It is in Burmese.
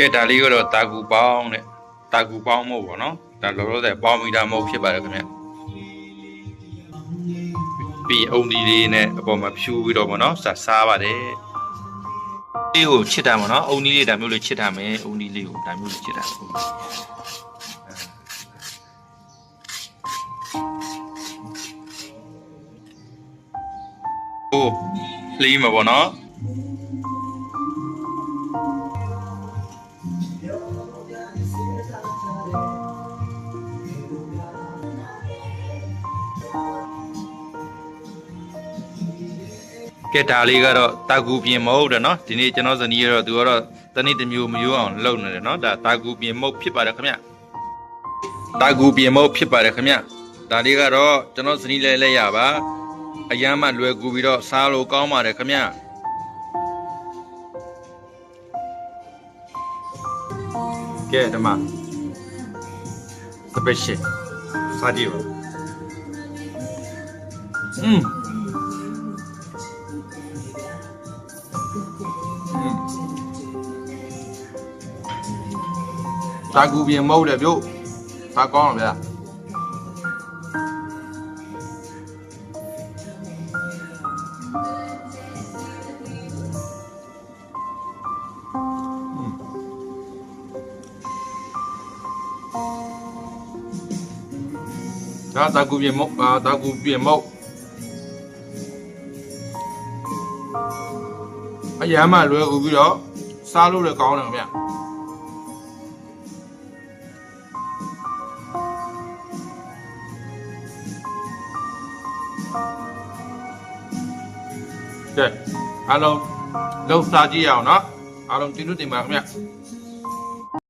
ကဲဒါလေးကတော့တာကူပေါင်းတဲ့တာကူပေါင်းမို့ပေါ့နော်ဒါလောလောဆယ်ပေါင်းမီတာမဟုတ်ဖြစ်ပါတယ်ခင်ဗျပြီးအုံဒီလေးနဲ့အပေါ်မှာဖြူပြီးတော့ပေါ့နော်စားစားပါတယ်ဒီကိုချစ်တာပေါ့နော်အုံဒီလေးဒါမျိုးလေးချစ်တာမယ်အုံဒီလေးကိုဒါမျိုးလေးချစ်တာဟိုလီးမှာပေါ့နော် ကဲဒါလေးကတော့တာကူပြင်မဟုတ်တယ်နော်ဒီနေ့ကျွန်တော်ဇနီးကတော့သူကတော့တနေ့တစ်မျိုးမယိုးအောင်လုပ်နေတယ်နော်ဒါတာကူပြင်မဟုတ်ဖြစ်ပါတယ်ခင်ဗျတာကူပြင်မဟုတ်ဖြစ်ပါတယ်ခင်ဗျဒါလေးကတော့ကျွန်တော်ဇနီးလဲလဲရပါအရမ်းမှလွယ်ကူပြီးတော့စားလို့ကောင်းပါတယ်ခင်ဗျကဲဒီမှာ special စားကြည့်ပါอืม တာကူပြင်မဟုတ်တယ်ပြုတ်ဒါကောင်းတယ်ဗျာဒါတာကူပြင်မဟုတ်အာတာကူပြင်မဟုတ်အရမ်းမှလွယ်ကူပြီးတော့စားလို့လည်းကောင်းတယ်ခင်ဗျာ ကဲအားလုံးလုံးစားကြည့်ရအောင်နော်အားလုံးကျေးဇူးတင်ပါခင်ဗျ